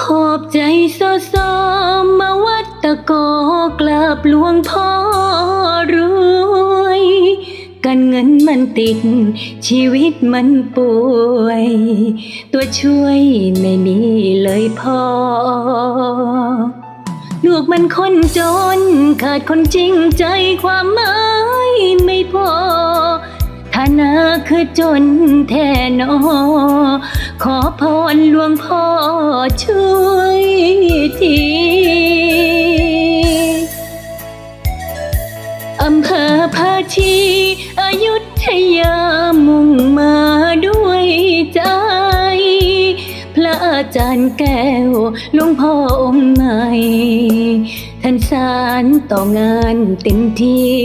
ขอบใจโซโซมาวัดตะโกกราบหลวงพ่อรวย การเงินมันติด ชีวิตมันป่วย ตัวช่วยไม่มีเลยพ่อลูกมันคนจน ขาดคนจริงใจความหมายไม่พอฐานะคือจนแท่นอ ขอพรหลวงพ่อช่วยทีอำเภอภาชีอายุทยามุ่งมาด้วยใจ พระอาจารย์แก้วหลวงพ่อองค์ใหม่ ท่านสารต่องานเต็มที่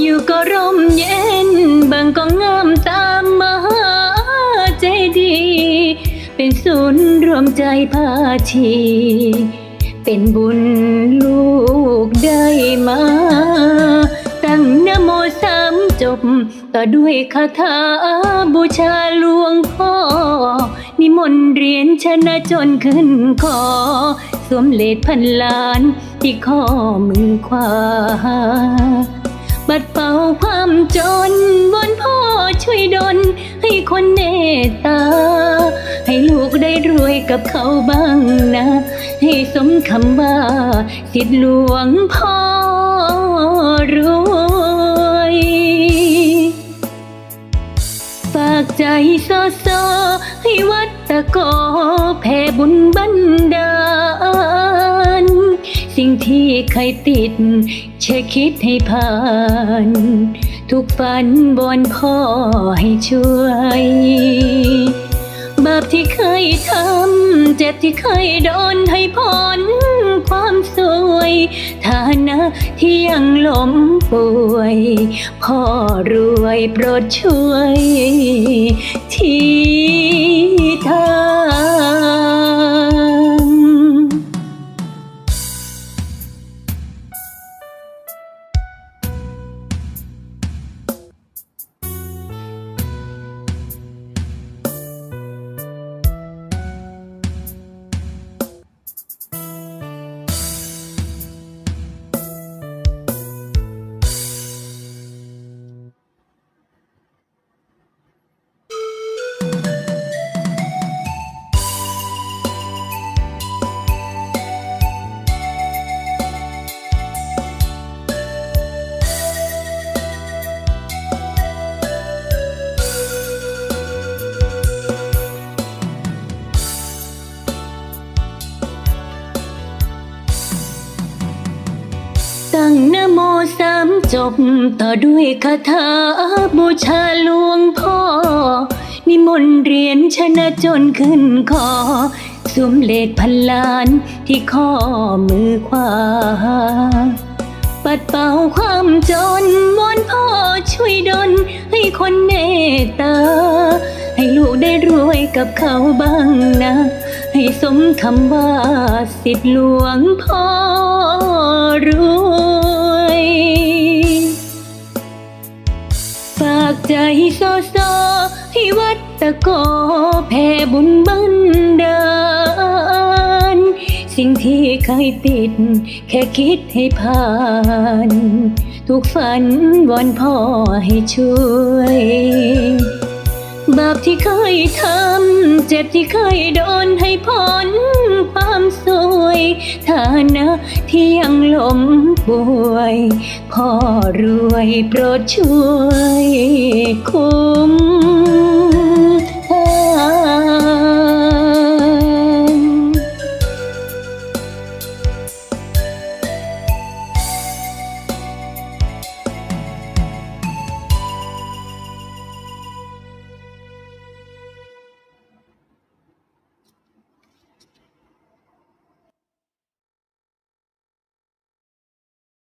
อยู่ก็ร่มเย็นบางก็งาม เป็นศูนย์รวมใจพาชี เป็นบุญลูกได้มา ตั้งนโมสามจบ ต่อด้วยคาถาบูชาหลวงพ่อ นิมนต์เรียนชนะจนขึ้นคอ สวมเลดพันล้านที่ข้อมือขวาบัดเป่าความจนวอนพ่อช่วยดลให้คนเมตตา รวยกับเขาบ้างนะ ให้สมคำว่า สิทธิหลวงพ่อรวยฝากใจซโซให้วัดตะโกแผ่บุญบันดาล สิ่งที่เคยติดเช่คิดให้ผ่าน ทุกฝันบนพ่อให้ช่วย บาปที่เคยทำ เจ็บที่เคยโดนให้พ้นความสวยฐานะที่ยังล้มป่วย พ่อรวยโปรดช่วยที จบต่อด้วยคาถาบูชาหลวงพ่อ นิมนต์เรียนชนะจนขึ้นคอสวมเลดพันล้านที่ข้อมือขวา ปัดเป่าความจนวอนพ่อช่วยดลให้คนเมตตา ให้ลูกได้รวยกับเขาบ้างนะ ให้สมคำว่าสิทธิหลวงพ่อรู้ากใจโซโซที่วัดตะโกแผ่บุญบันดาลสิ่งที่เคยติด แค่คิดให้ผ่าน ทุกฝันวอนพ่อให้ช่วย บาปที่เคยทำ จ็บที่เคยโดนให้พ้นความสวยฐานะที่ยังล้มป่วย พ่อรวยโปรดช่วยคุ้ม